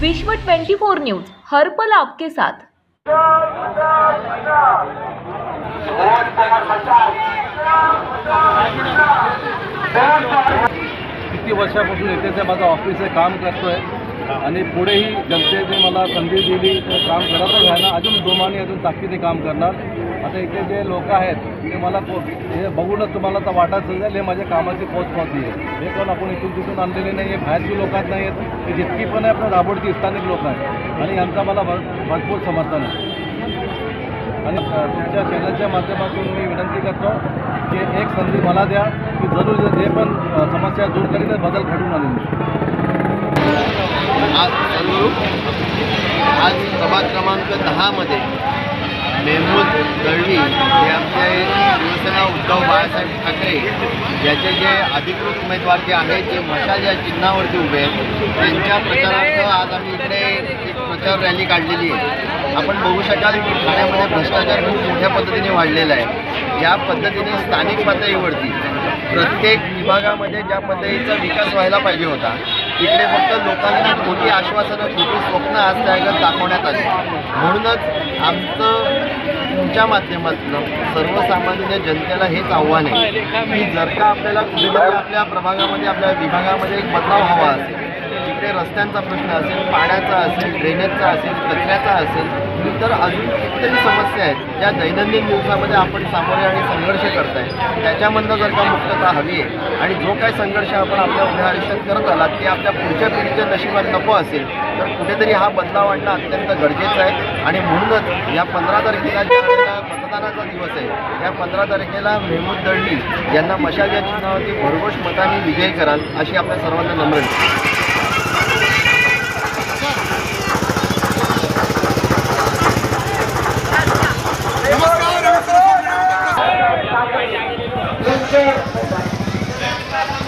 विश्व 24 न्यूज हर पल आपके साथ. किती वर्षापासून इथे माझं ऑफिस आहे काम करतोय. आणि पुढेही जनतेने मला संधी दिली तर काम करतच राहणार अजून जोमाने अजून ताकदीने काम करणार. आता इथे जे लोक आहेत ते मला हे बघूनच तुम्हाला तर वाटत असेल हे माझ्या कामाची पोचपावती आहे? हे कोण आपण इथून तिथून आणलेले नाही आहे बाहेरची लोक नाही आहेत ते जितकी पण आहे आपल्या दाबोडची स्थानिक लोक आहेत. आणि यांचा मला भर भरपूर समर्थन आहे. आणि तुमच्या चॅनलच्या माध्यमातून मी विनंती करतो की एक संधी मला द्या की जरूर जे पण समस्या दूर करीन बदल घडून आले आज सर्व आज प्रभाग क्रमांक दहामध्ये मेहमूद दळवी हे आमचे शिवसेना उद्धव बाळासाहेब ठाकरे याचे जे अधिकृत उमेदवार जे आहेत जे मशाल या चिन्हावरती उभे आहेत त्यांच्या प्रचारार्थ आज आम्ही इकडे एक प्रचार रॅली काढलेली आहे. आपण बघू शकाल की ठाण्यामध्ये भ्रष्टाचार खूप मोठ्या पद्धतीने वाढलेला आहे. या पद्धतीने स्थानिक पातळीवरती प्रत्येक विभागामध्ये ज्या पद्धतीचा विकास व्हायला पाहिजे होता इकडे फक्त लोकांना खोटी आश्वासनं खोटी स्वप्न आज त्यागत दाखवण्यात आली. म्हणूनच आमचं तुमच्या माध्यमातून सर्वसामान्य जनतेला हेच आव्हान आहे की जर का आपल्याला कुठेतरी आपल्या प्रभागामध्ये आपल्या विभागामध्ये एक बदलाव हवा असेल तिकडे रस्त्यांचा प्रश्न असेल पाण्याचा असेल ड्रेनेजचा असेल कचऱ्याचा असेल इतर अजून कितीतरी समस्या आहेत ज्या दैनंदिन दिवसामध्ये आपण सामोरे आणि संघर्ष करताय त्याच्यामधनं जर का मुक्तता हवी आहे आणि जो काय संघर्ष आपण आपल्या उभ्या आयुष्यात करत आलात ते आपल्या पुढच्या पिढीच्या नशिबात नको असेल तर कुठेतरी हा बदलाव आणणं अत्यंत गरजेचं आहे. आणि म्हणूनच या पंधरा तारखेला मतदानाचा दिवस आहे या पंधरा तारखेला मेहमूद दळवी यांना मशाल या चिन्हावरती भरघोष मतांनी विजयी कराल अशी आपल्या सर्वांना नम्र विनंती.